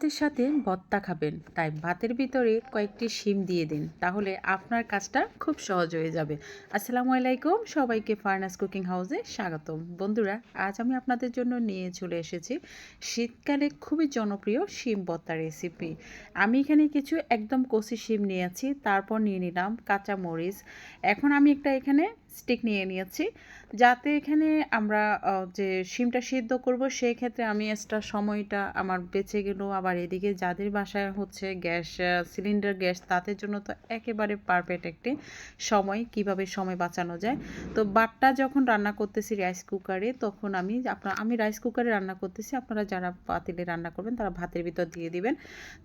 ভাতের সাথে ভর্তা খাবেন। তাই ভাতের ভিতরে কয়েকটি শিম দিয়ে দিন, তাহলে আপনার কাজটা খুব সহজ হয়ে যাবে। আসসালামু আলাইকুম, সবাইকে ফার্নাস কুকিং হাউসে স্বাগতম। বন্ধুরা, আজ আমি আপনাদের জন্য নিয়ে চলে এসেছি শীতকালে খুবই জনপ্রিয় শিম ভর্তা রেসিপি আমি এখানে কিছু একদম কষি শিম নিয়েছি, তারপর নিয়ে নিলাম কাঁচা মরিচ এখন আমি একটা এখানে স্টিক নিয়ে নিয়েছি। যাতে এখানে আমরা যে শিমটা সিদ্ধ করব সেই ক্ষেত্রে আমি এক্সট্রা সময়টা আমার বেঁচে গেল। আবার এদিকে যাদের বাসায় হচ্ছে গ্যাস সিলিন্ডার গ্যাস, তাদের জন্য তো একেবারে পারফেক্ট একটি সময়, কীভাবে সময় বাঁচানো যায়। তো বাটটা যখন রান্না করতেছি রাইস কুকারে তখন আমি আপনার, আমি রাইস কুকারে রান্না করতেছি। আপনারা যারা পাতিলে রান্না করবেন, তারা ভাতের ভিতর দিয়ে দিবেন।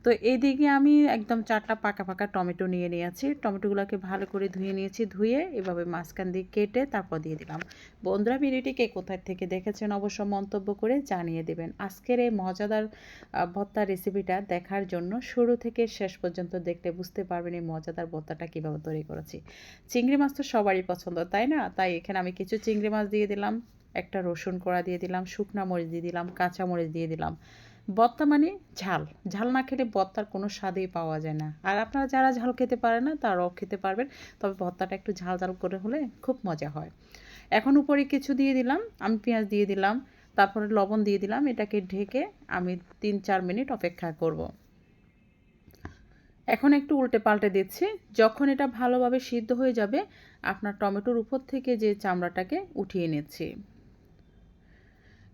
তো এইদিকে আমি একদম চারটা পাকা পাকা টমেটো নিয়ে নিয়েছি। টমেটোগুলোকে ভালো করে ধুয়ে নিয়েছি। ধুয়ে এভাবে মাঝখান দিয়ে কেটে তারপর দিয়ে দিলাম। বন্ধুরা, ভিডিওটি কে কোথায় থেকে দেখেছেন অবশ্য মন্তব্য করে জানিয়ে দেবেন। আজকের এই মজাদার ভর্তা রেসিপিটা দেখার জন্য শুরু থেকে শেষ পর্যন্ত দেখলে বুঝতে পারবেন এই মজাদার ভর্তাটা কীভাবে তৈরি করেছি। চিংড়ি মাছ তো সবারই পছন্দ, তাই না? তাই এখানে আমি কিছু চিংড়ি মাছ দিয়ে দিলাম। একটা রসুন কড়া দিয়ে দিলাম, শুকনা মরিচ দিয়ে দিলাম, কাঁচা মরিচ দিয়ে দিলাম। বত্তা মানে ঝাল। ঝাল না খেলে বত্তার কোনো স্বাদেই পাওয়া যায় না। আর আপনারা যারা ঝাল খেতে পারে না, তারাও খেতে পারবেন। তবে ভর্তাটা একটু ঝাল ঝাল করে হলে খুব মজা হয়। এখন উপরে কিছু দিয়ে দিলাম, আমি পেঁয়াজ দিয়ে দিলাম, তারপরে লবণ দিয়ে দিলাম, এটাকে ঢেকে আমি তিন চার মিনিট অপেক্ষা করব। এখন একটু উল্টে পাল্টে দিচ্ছি। যখন এটা ভালোভাবে সিদ্ধ হয়ে যাবে, আপনার টমেটোর উপর থেকে যে চামড়াটাকে উঠিয়ে নিচ্ছি।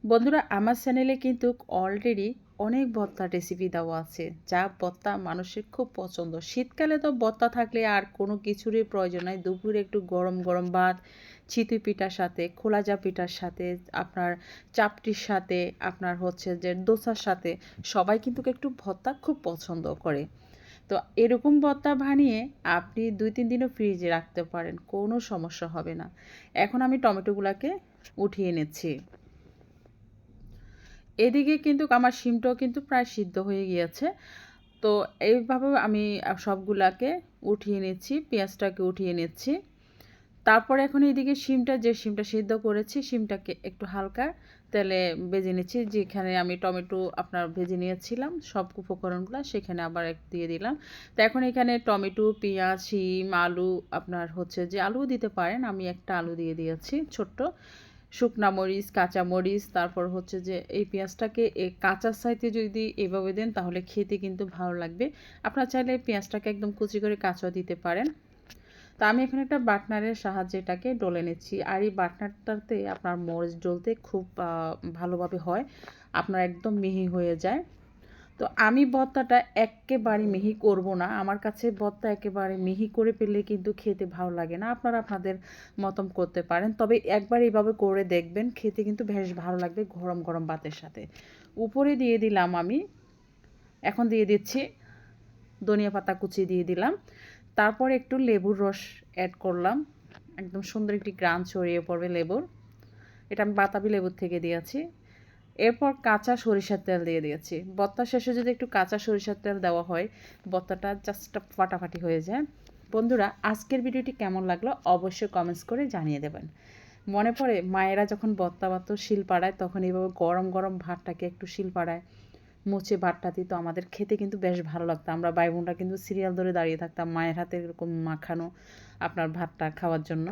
বন্ধুরা, আমার চ্যানেলে কিন্তু অলরেডি অনেক ভর্তা রেসিপি দেওয়া আছে, যা ভর্তা মানুষের খুব পছন্দ। শীতকালে তো ভর্তা থাকলে আর কোনো কিছুরই প্রয়োজন নাই। দুপুরে একটু গরম গরম ভাত, চিতই পিঠার সাথে, খোলাজা পিঠার সাথে, আপনার চাপটির সাথে, আপনার হচ্ছে যে দোসার সাথে, সবাই কিন্তু একটু ভর্তা খুব পছন্দ করে। তো এরকম ভর্তা বানিয়ে আপনি দুই তিন দিনও ফ্রিজে রাখতে পারেন, কোনো সমস্যা হবে না। এখন আমি টমেটোগুলোকে উঠিয়ে নিচ্ছি। এদিকে কিন্তু আমার শিমটাও কিন্তু প্রায় সিদ্ধ হয়ে গিয়েছে। তো এইভাবে আমি সবগুলাকে উঠিয়ে নিচ্ছি, পেঁয়াজটাকে উঠিয়ে নিচ্ছি। তারপর এখন এইদিকে শিমটা, যে শিমটা সিদ্ধ করেছি, শিমটাকে একটু হালকা তেলে ভেজে নিচ্ছি। যেখানে আমি টমেটো আপনার ভেজে নিয়েছিলাম, সব উপকরণগুলো সেখানে আবার এক দিয়ে দিলাম। তো এখন এখানে টমেটো, পেঁয়াজ, শিম, আলু, আপনার হচ্ছে যে আলু দিতে পারেন, আমি একটা আলু দিয়ে দিয়েছি, ছোট্ট। শুকনা মরিচ, কাঁচা মরিচ, তারপর হচ্ছে যে এই পেঁয়াজটাকে কাঁচা সাইতে যদি এভাবে দেন তাহলে খেতে কিন্তু ভালো লাগবে। আপনার চাইলে পেঁয়াজটাকে একদম কুচি করে কাঁচা দিতে পারেন। তা আমি এখানে একটা বাটনারের সাহায্যে এটাকে ডলে নিচ্ছি। আর এই বাটনারটাতে আপনার মরিচ ডলতে খুব ভালোভাবে হয়। আপনার একদম মিহি হয়ে যায়। তো আমি ভর্তাটা একেবারে মিহি করব না। আমার কাছে ভর্তা একেবারে মিহি করে পেলে কিন্তু খেতে ভালো লাগে না। আপনারা আপনাদের মতন করতে পারেন। তবে একবার এইভাবে করে দেখবেন, খেতে কিন্তু বেশ ভালো লাগবে গরম গরম ভাতের সাথে। উপরে দিয়ে দিলাম আমি, এখন দিয়ে দিচ্ছি ধনিয়া পাতা কুচি দিয়ে দিলাম। তারপর একটু লেবুর রস অ্যাড করলাম। একদম সুন্দর একটি গ্রান ছড়িয়ে পড়বে লেবুর। এটা আমি বাতাবি লেবুর থেকে দিয়েছি। এরপর কাঁচা সরিষার তেল দিয়ে দিয়েছি। বত্তা শেষে যদি একটু কাঁচা সরিষার তেল দেওয়া হয়, বত্তাটা জাস্ট ফাটাফাটি হয়ে যায়। বন্ধুরা, আজকের ভিডিওটি কেমন লাগল অবশ্যই কমেন্টস করে জানিয়ে দেবেন। মনে পড়ে মায়েরা যখন বত্তা বাত্ত শিল পাড়ায়, তখন এইভাবে গরম গরম ভাতটাকে একটু শিল পাড়ায় মুছে ভাতটা দিত। আমাদের খেতে কিন্তু বেশ ভালো লাগতো। আমরা ভাই বোনরা কিন্তু সিরিয়াল ধরে দাঁড়িয়ে থাকতাম মায়ের হাতে এরকম মাখানো আপনার ভাতটা খাওয়ার জন্য।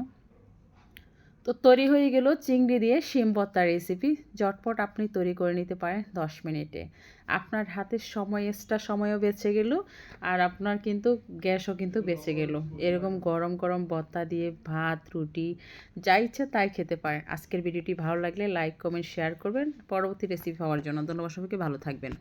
তো তৈরি হয়ে গেল চিংড়ি দিয়ে শিম ভর্তা রেসিপি জটপট আপনি তৈরি করে নিতে পারেন দশ মিনিটে। আপনার হাতের সময় এক্সট্রা সময়ও বেঁচে গেল আর আপনার কিন্তু গ্যাসও কিন্তু বেঁচে গেল। এরকম গরম গরম ভর্তা দিয়ে ভাত, রুটি, যা ইচ্ছে তাই খেতে পারেন। আজকের ভিডিওটি ভালো লাগলে লাইক কমেন্ট শেয়ার করবেন। পরবর্তী রেসিপি হওয়ার জন্য ধন্যবাদ সবাইকে। ভালো থাকবেন।